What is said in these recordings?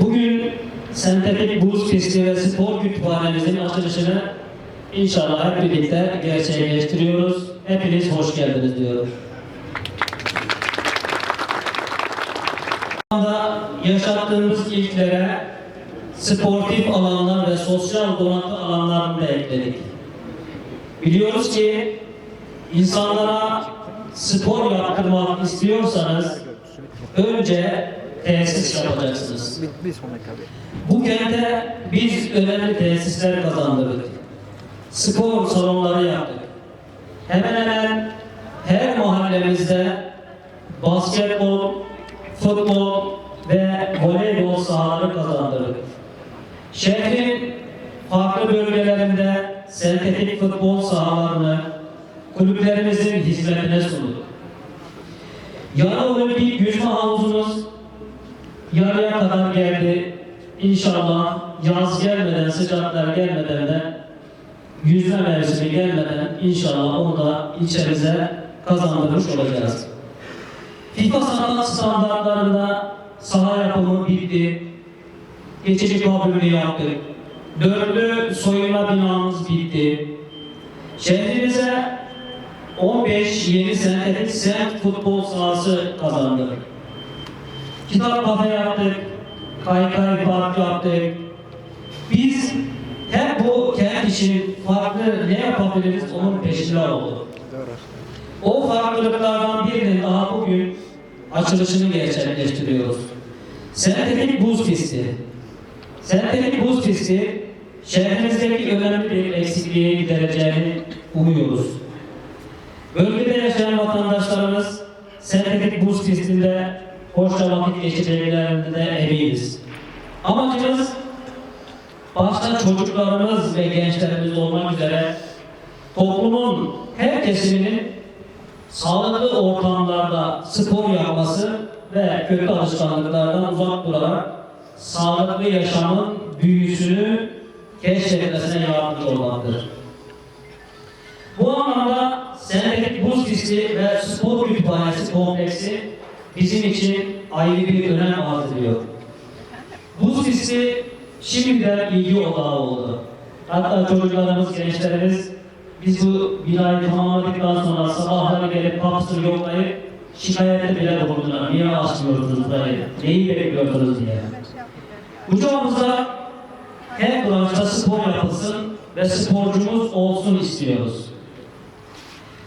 Bugün sentetik buz pisti ve spor kütüphanemizin açılışını inşallah hep birlikte gerçekleştiriyoruz. Hepiniz hoş geldiniz diyorum. Yaşattığımız ilklere sportif alanlar ve sosyal donatı alanlarını da ekledik. Biliyoruz ki insanlara spor yaptırmak istiyorsanız önce tesis yapacaksınız. Bir sonraki abi. Bu kente biz önemli tesisler kazandırdık. Spor salonları yaptık. Hemen hemen her mahallemizde basketbol, futbol ve voleybol sahaları kazandırdık. Şehrin farklı bölgelerinde sentetik futbol sahalarını kulüplerimizin hizmetine sunduk. Yarı olimpik yüzme havuzumuz yarıya kadar geldi. İnşallah yaz gelmeden, sıcaklar gelmeden de yüzme mevsimi gelmeden inşallah onu da ilçemize kazandırmış olacağız. FIFA sanat standartlarında saha yapımı bitti. Geçici kabulünü yaptık. Dörtlü soyunma binamız bitti. Şehrimize 15 yeni sentetik semt futbol sahası kazandık. Kitap kafe yaptık, kaykay park yaptık. Biz hep bu kent için farklı ne yapabiliriz onun peşinde olduk. O farklılıklardan birinin daha bugün açılışını gerçekleştiriyoruz. Sentetik buz pisti. Sentetik buz pisti şehrimizdeki önemli bir eksikliğe gidereceğini umuyoruz. Bölgede yaşayan vatandaşlarımız sentetik buz pistinde hoşça vakit geçireceklerinde de eminiz. Amacımız başta çocuklarımız ve gençlerimiz olmak üzere toplumun her kesiminin sağlıklı ortamlarda spor yapması ve kötü alışkanlıklardan uzak durarak sağlıklı yaşamın büyüsünü keşfetmesine yardımcı olmaktır. Bu anlamda sentetik buz pisti ve spor kütüphanesi kompleksi bizim için ayrı bir önem arz ediyor. Buz pisti şimdiden ilgi odağı oldu. Hatta çocuklarımız, gençlerimiz biz bu binayı tamamladıktan sonra sabahları gelip kapısını yoklayıp şikayette bile bulundular. Niye açmıyorsunuz burayı? Neyi bekliyorsunuz diye. Kucağımızda her branşta spor yapılsın ve sporcumuz olsun istiyoruz.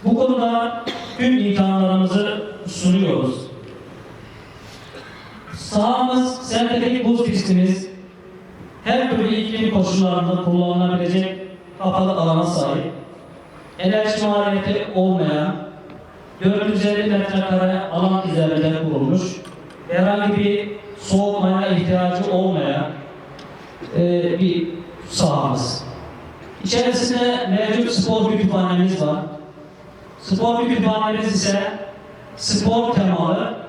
Bu konuda tüm imkanlarımızı sunuyoruz. Sahamız, sentetik buz pistimiz her türlü iklim koşullarında kullanılabilecek kapalı alana sahip. Enerji maliyeti olmayan 450 metrekare alan üzerinde kurulmuş. Herhangi bir soğutmaya ihtiyacı olmayan e, bir sahamız. İçerisinde mevcut spor kütüphanemiz var. Spor kütüphanemiz ise spor temalı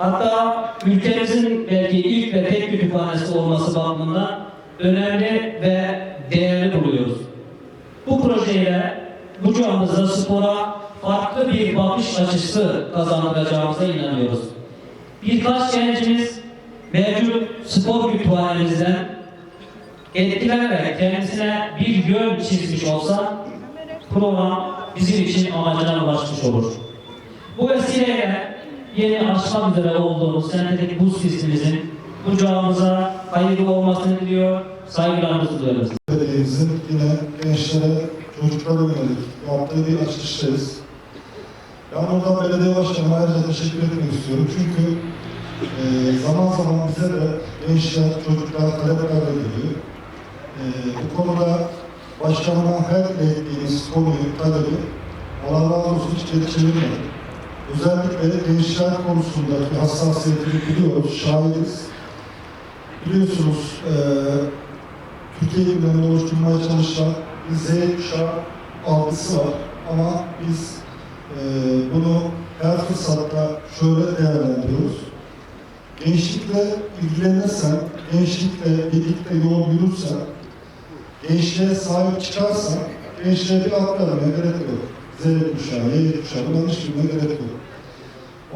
hatta ülkemizin belki ilk ve tek kütüphanesi olması bakımından önemli ve değerli buluyoruz. Bu projeyle Bucağımızda spora farklı bir bakış açısı kazandıracağımıza inanıyoruz. Birkaç gencimiz mevcut spor kütüphanemizden etkilenerek kendisine bir yön çizmiş olsa program bizim için amacına ulaşmış olur. Bu vesileyle yeni açmak üzere olduğumuz sentetik buz pistimizin kucağımıza hayırlı olmasını diliyor, saygılarımızı duyuyoruz. Belediyemizin yine gençlere, çocuklara yönelik yaptığı bir açılıştayız. Ben buradan belediye başkanıma ayrıca teşekkür etmek istiyorum. Çünkü e, zaman zaman bize de gençler, çocuklar talepler geliyor. E, bu konuda başkanıma her ettiğiniz konuyu, talebi Allah razı olsun hiç geri çevirmedi. Özellikle gençler konusundaki hassasiyetini biliyoruz, şahidiz. Biliyorsunuz, e, Türkiye gündemini oluşturmaya çalışan bir Z kuşağı algısı var. Ama biz e, bunu her fırsatta şöyle değerlendiriyoruz. Gençlikle ilgilenirsen, gençlikle birlikte yol yürürsen, gençliğe sahip çıkarsan, gençliğe bir vermeye gerek yok. Z kuşağı, Y kuşağı, bundan hiç bilmeye gerek yok.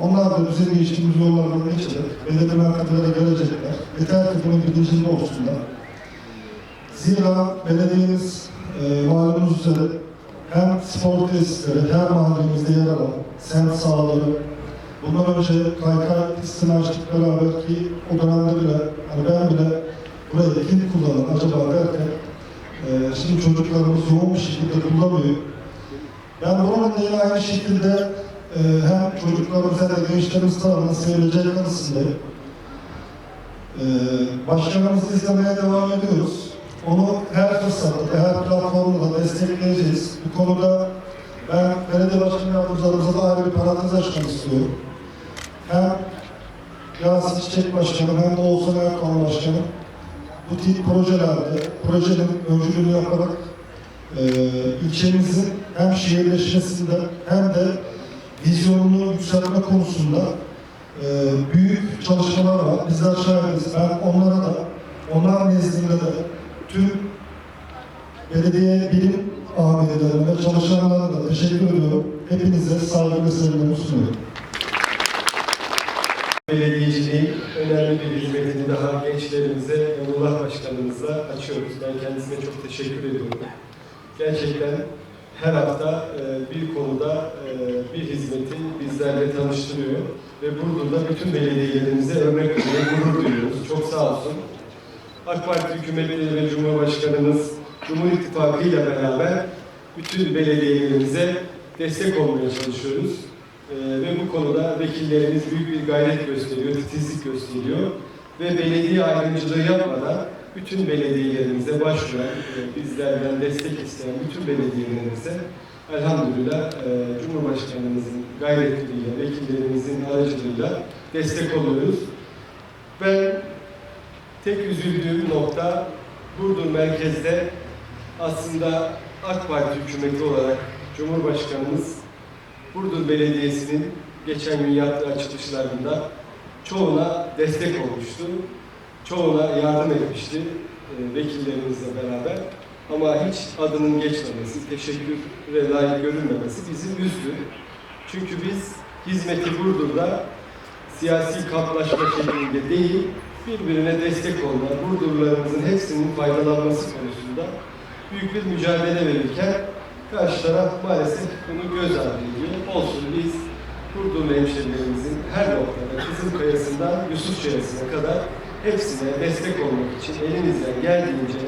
Onlar da bizim geçtiğimiz yollardan geçecek, belediye merkezlere gelecekler. Yeter ki bunun bilincinde olsunlar. Zira belediyemiz e, malumunuz üzere hem spor tesisleri, her mahallemizde yer alan semt sahaları, bundan önce kaykay pistini açtık beraber ki o dönemde bile, hani ben bile burayı kim kullanır acaba derken e, şimdi çocuklarımız yoğun bir şekilde kullanıyor. Ben bunun yine aynı şekilde e, hem çocuklarımız hem de gençlerimiz tarafından sevilecek kanısındayım. E, başkanımızı izlemeye devam ediyoruz. Onu her fırsatta, her platformda destekleyeceğiz. Bu konuda ben belediye başkanı yardımcılarımıza da ayrı bir parantez açmak istiyorum. Hem Yasin Çiçek Başkanım hem de Oğuzhan Erkan Başkanım bu tip projelerde, projenin öncülüğünü yaparak e, ilçemizin hem şehirleşmesinde hem de vizyonunu yükseltme konusunda e, büyük çalışmalar var. Bizler şahidiz. Ben onlara da, onlar nezdinde de tüm belediye bilim amirlerine ve çalışanlarına da teşekkür ediyorum. Hepinize saygı ve sevgilerimi sunuyorum. Belediyeciliğin önemli bir hizmetini daha gençlerimize, Emrullah Başkanımıza açıyoruz. Ben kendisine çok teşekkür ediyorum. Gerçekten her hafta e, bir konuda e, bir hizmeti bizlerle tanıştırıyor ve Burdur'da bütün belediyelerimize örnek oluyor, gurur duyuyoruz. Çok sağ olsun. AK Parti hükümetleri ve Cumhurbaşkanımız Cumhur İttifakı ile beraber bütün belediyelerimize destek olmaya çalışıyoruz. Ee, ve bu konuda vekillerimiz büyük bir gayret gösteriyor, titizlik gösteriyor. Ve belediye ayrımcılığı yapmadan bütün belediyelerimize başvuran, e, bizlerden destek isteyen bütün belediyelerimize elhamdülillah e, Cumhurbaşkanımızın gayretleriyle, vekillerimizin aracılığıyla destek oluyoruz. Ben tek üzüldüğüm nokta Burdur merkezde aslında AK Parti hükümeti olarak Cumhurbaşkanımız Burdur Belediyesi'nin geçen gün yaptığı açılışlarında çoğuna destek olmuştu. Çoğuna yardım etmişti e, vekillerimizle beraber. Ama hiç adının geçmemesi, teşekküre layık görülmemesi bizi üzdü. Çünkü biz hizmeti Burdur'da siyasi kamplaşma şeklinde değil, birbirine destek olma, Burdurlularımızın hepsinin faydalanması konusunda büyük bir mücadele verirken karşı taraf maalesef bunu göz ardı ediyor. Olsun biz Burdur hemşehrilerimizin her noktada Kızılkaya'sından Yusufçaya'sına kadar hepsine destek olmak için elimizden geldiğince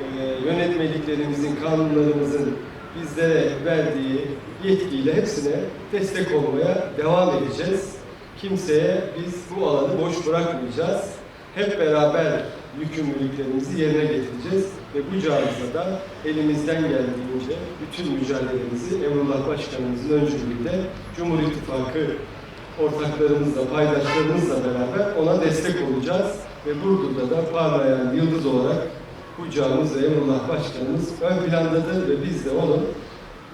e, yönetmeliklerimizin, kanunlarımızın bizlere verdiği yetkiyle hepsine destek olmaya devam edeceğiz. Kimseye biz bu alanı boş bırakmayacağız. Hep beraber yükümlülüklerimizi yerine getireceğiz ve bu cihazda da elimizden geldiğince bütün mücadelemizi Emrullah Başkanımızın öncülüğünde Cumhur İttifakı ortaklarımızla, paydaşlarımızla beraber ona destek olacağız ve Burdur'da da parlayan yıldız olarak kucağımız ve Emrullah Başkanımız ön plandadır ve biz de onun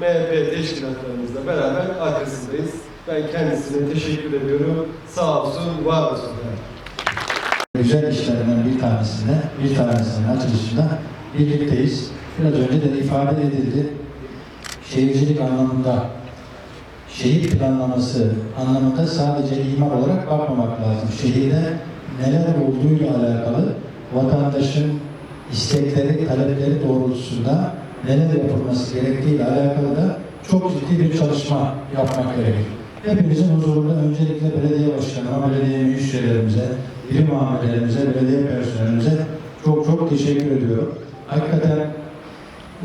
MHP teşkilatlarımızla beraber arkasındayız. Ben kendisine teşekkür ediyorum. Sağ olsun, var olsun. güzel işlerden bir tanesinde, bir tanesinin açılışında birlikteyiz. Biraz önce de ifade edildi. Şehircilik anlamında, şehir planlaması anlamında sadece imar olarak bakmamak lazım. Şehirde neler olduğuyla alakalı vatandaşın istekleri, talepleri doğrultusunda neler yapılması gerektiğiyle alakalı da çok ciddi bir çalışma yapmak gerekir. Hepimizin huzurunda öncelikle belediye başkanına, belediye meclis üyelerimize, bilim amirlerimize, belediye personelimize çok çok teşekkür ediyorum. Hakikaten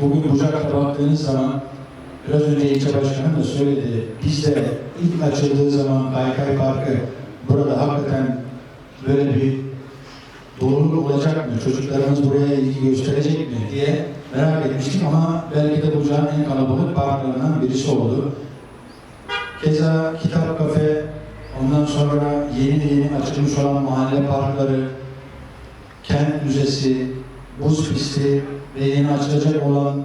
bugün Bucak'ta baktığınız zaman biraz önce ilçe başkanım da söyledi. Biz de ilk açıldığı zaman Kaykay Parkı burada hakikaten böyle bir doluluk olacak mı? Çocuklarımız buraya ilgi gösterecek mi diye merak etmiştik ama belki de Bucak'ın en kalabalık parklarından birisi oldu. Keza kitap kafe, ondan sonra yeni yeni açılmış olan mahalle parkları, kent müzesi, buz pisti ve yeni açılacak olan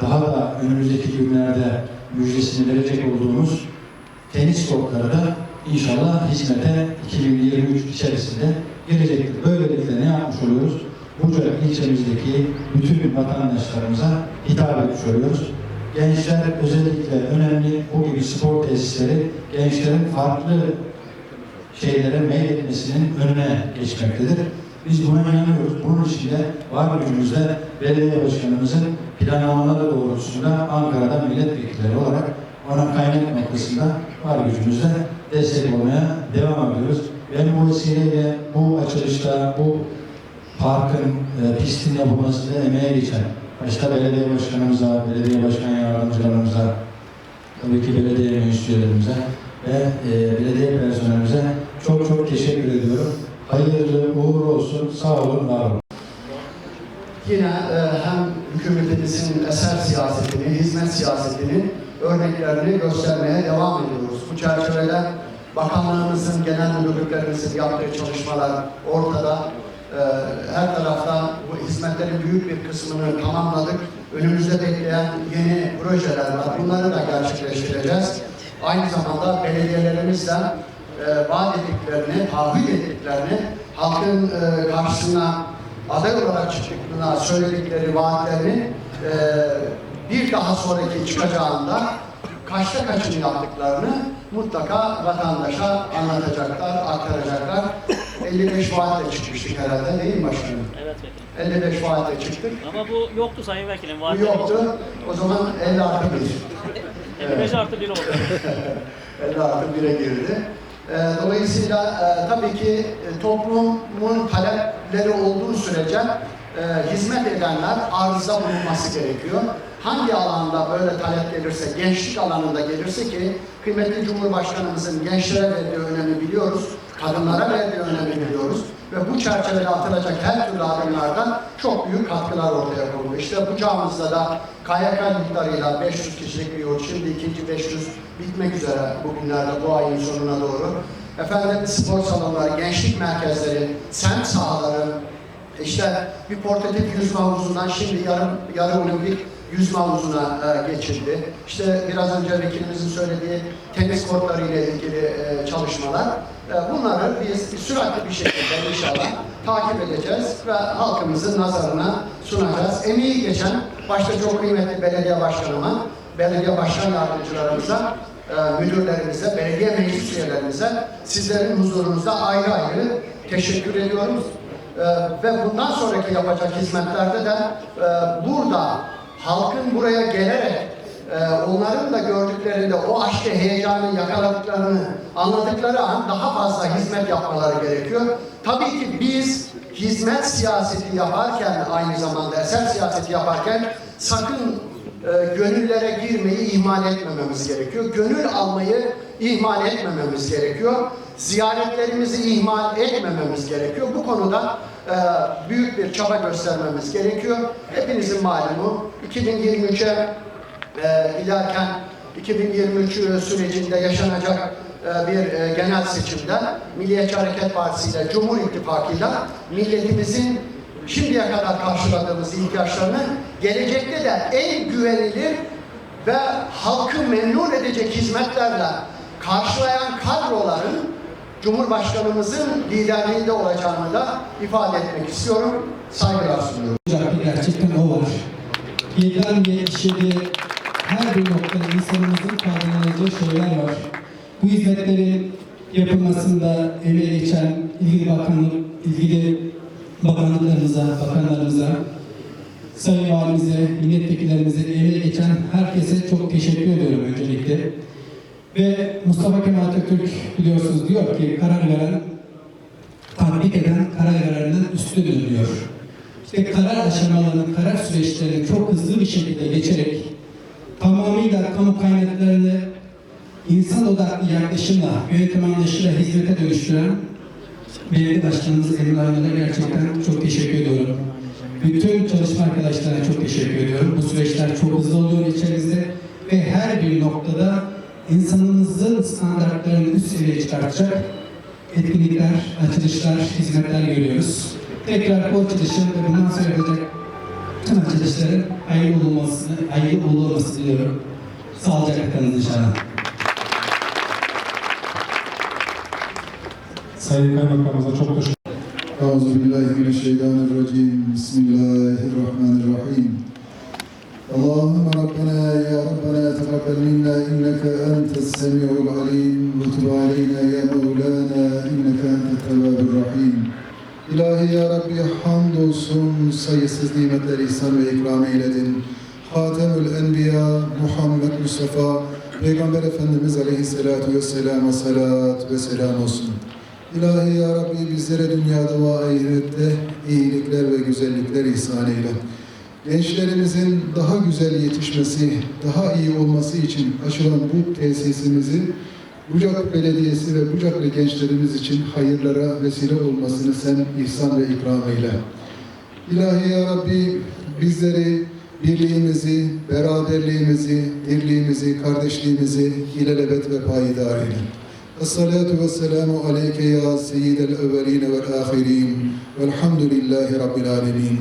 daha da önümüzdeki günlerde müjdesini verecek olduğumuz tenis kortları da inşallah hizmete 2023 içerisinde girecektir. Böylelikle ne yapmış oluyoruz? Bucak ilçemizdeki bütün vatandaşlarımıza hitap etmiş oluyoruz. Gençler özellikle önemli bu gibi spor tesisleri gençlerin farklı şeylere meyletmesinin önüne geçmektedir. Biz buna inanıyoruz. Bunun için de var gücümüzle belediye başkanımızın planlamaları doğrultusunda Ankara'da milletvekilleri olarak ona kaynak noktasında var gücümüzle destek olmaya devam ediyoruz. Ben bu vesileyle bu açılışta, bu parkın, e, pistin yapılmasında emeğe geçen başta belediye başkanımıza, belediye başkan yardımcılarımıza, tabii ki belediye meclis üyelerimize ve e, belediye personelimize çok çok teşekkür ediyorum. Hayırlı, uğurlu olsun, sağ olun, var olun. Yine e, hem hükümetimizin eser siyasetini, hizmet siyasetinin örneklerini göstermeye devam ediyoruz. Bu çerçevede bakanlığımızın, genel müdürlüklerimizin yaptığı çalışmalar ortada. E, her tarafta bu hizmetlerin büyük bir kısmını tamamladık. Önümüzde bekleyen yeni projeler var. Bunları da gerçekleştireceğiz. Aynı zamanda belediyelerimizle e, vaat ettiklerini, taahhüt ettiklerini halkın e, karşısına aday olarak çıktıklarına söyledikleri vaatlerini e, bir daha sonraki çıkacağında kaçta kaçını yaptıklarını mutlaka vatandaşa anlatacaklar, aktaracaklar. 55 vaatle çıkmıştık herhalde değil mi başkanım? Evet vekilim. 55 vaatle çıktık. Ama bu yoktu sayın vekilim. Bu yoktu. O zaman 50 artı 1. 55 artı 1 oldu. 50 artı 1'e girdi. Ee, Dolayısıyla e, tabii ki e, toplumun talepleri olduğu sürece e, hizmet edenler arıza bulunması gerekiyor. Hangi alanda böyle talep gelirse, gençlik alanında gelirse ki kıymetli Cumhurbaşkanımızın gençlere verdiği önemi biliyoruz, kadınlara verdiği önemi biliyoruz ve bu çerçevede atılacak her türlü adımlardan çok büyük katkılar ortaya konuluyor. İşte bu çağımızda da KYK miktarıyla 500 kişilik bir yurt, şimdi ikinci 500 bitmek üzere bugünlerde bu ayın sonuna doğru. Efendim spor salonları, gençlik merkezleri, semt sahaları, işte bir portatif yüzme havuzundan şimdi yarım, yarı olimpik yüzme havuzuna e, geçildi. İşte biraz önce vekilimizin söylediği tenis kortları ile ilgili e, çalışmalar. E, bunları biz süratli bir şekilde inşallah takip edeceğiz ve halkımızın nazarına sunacağız. Emeği geçen başta çok kıymetli belediye başkanıma, belediye başkan yardımcılarımıza, e, müdürlerimize, belediye meclis üyelerimize sizlerin huzurunuzda ayrı ayrı teşekkür ediyoruz. Ee, ve bundan sonraki yapacak hizmetlerde de e, burada halkın buraya gelerek e, onların da gördüklerinde o aşkı, heyecanı yakaladıklarını anladıkları an daha fazla hizmet yapmaları gerekiyor. Tabii ki biz hizmet siyaseti yaparken aynı zamanda eser siyaseti yaparken sakın e, gönüllere girmeyi ihmal etmememiz gerekiyor. Gönül almayı ihmal etmememiz gerekiyor. Ziyaretlerimizi ihmal etmememiz gerekiyor. Bu konuda e, büyük bir çaba göstermemiz gerekiyor. Hepinizin malumu 2023'e e, ilerken 2023 sürecinde yaşanacak e, bir e, genel seçimde Milliyetçi Hareket Partisi ile Cumhur İttifakı'yla milletimizin şimdiye kadar karşıladığımız ihtiyaçlarını gelecekte de en güvenilir ve halkı memnun edecek hizmetlerle karşılayan kadroların Cumhurbaşkanımızın liderliğinde olacağını da ifade etmek istiyorum. Saygılar sunuyorum. Gerçekten o var. 7'den 77 her bir noktada insanımızın faydalanacağı şeyler var. Bu hizmetlerin yapılmasında emeği geçen ilgili bakanlık, ilgili bakanlıklarımıza, bakanlarımıza, sayın valimize, milletvekillerimize, emeği geçen herkese çok teşekkür ediyorum öncelikle. Ve Mustafa Kemal Atatürk biliyorsunuz diyor ki karar veren, tatbik eden karar verenden üstündür diyor. İşte karar aşamalarını, karar süreçlerini çok hızlı bir şekilde geçerek tamamıyla kamu kaynaklarını insan odaklı yaklaşımla, yönetim anlayışıyla hizmete dönüştüren belediye başkanımız Emre Aydın'a gerçekten çok teşekkür ediyorum. Bütün çalışma arkadaşlarına çok teşekkür ediyorum. Bu süreçler çok hızlı oluyor içerimizde ve her bir noktada insanımızın standartlarını üst seviyeye çıkartacak etkinlikler, açılışlar, hizmetler görüyoruz. Tekrar bu açılışın ve bundan sonra yapacak tüm açılışların hayırlı olmasını, hayırlı uğurlu olmasını diliyorum. Sağlıcakla kalın inşallah. Sayın Kaymakamımıza çok teşekkür أعوذ بالله من الشيطان الرجيم بسم الله الرحمن الرحيم اللهم ربنا يا ربنا تقبل منا إنك أنت السميع العليم وتب علينا يا مولانا إنك أنت التواب الرحيم İlahi ya Rabbi hamdolsun sayısız nimetler ihsan ve ikram eyledin. Hatemül Enbiya Muhammed Mustafa Peygamber Efendimiz Aleyhisselatü Vesselam'a salat ve selam olsun. İlahi ya Rabbi bizlere dünyada ve ahirette iyilikler ve güzellikler ihsan eyle. Gençlerimizin daha güzel yetişmesi, daha iyi olması için açılan bu tesisimizi Bucak Belediyesi ve Bucaklı gençlerimiz için hayırlara vesile olmasını sen ihsan ve ikram eyle. İlahi ya Rabbi bizleri birliğimizi, beraberliğimizi, dirliğimizi, kardeşliğimizi ilelebet ve payidar eyle. Esselatu ve selamu aleyke ya seyyidel evveline vel ahirin. Velhamdülillahi Rabbil alemin.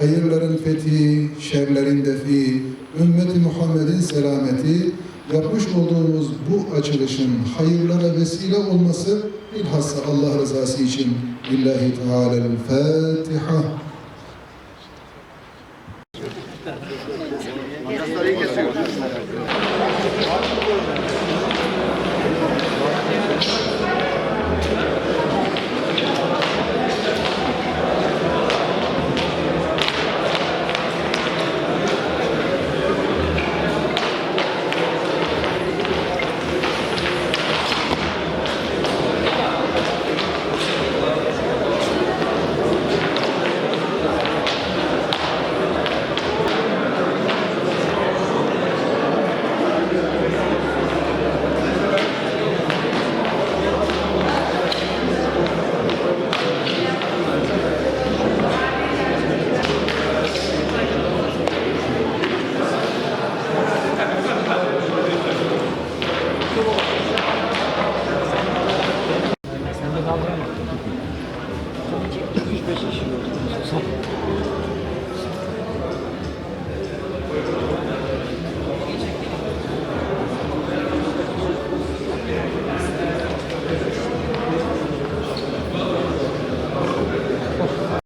Hayırların fethi, şerlerin defi, ümmeti Muhammed'in selameti, yapmış olduğumuz bu açılışın hayırlara vesile olması bilhassa Allah rızası için Lillahi Teala'l-Fatiha. Thank you.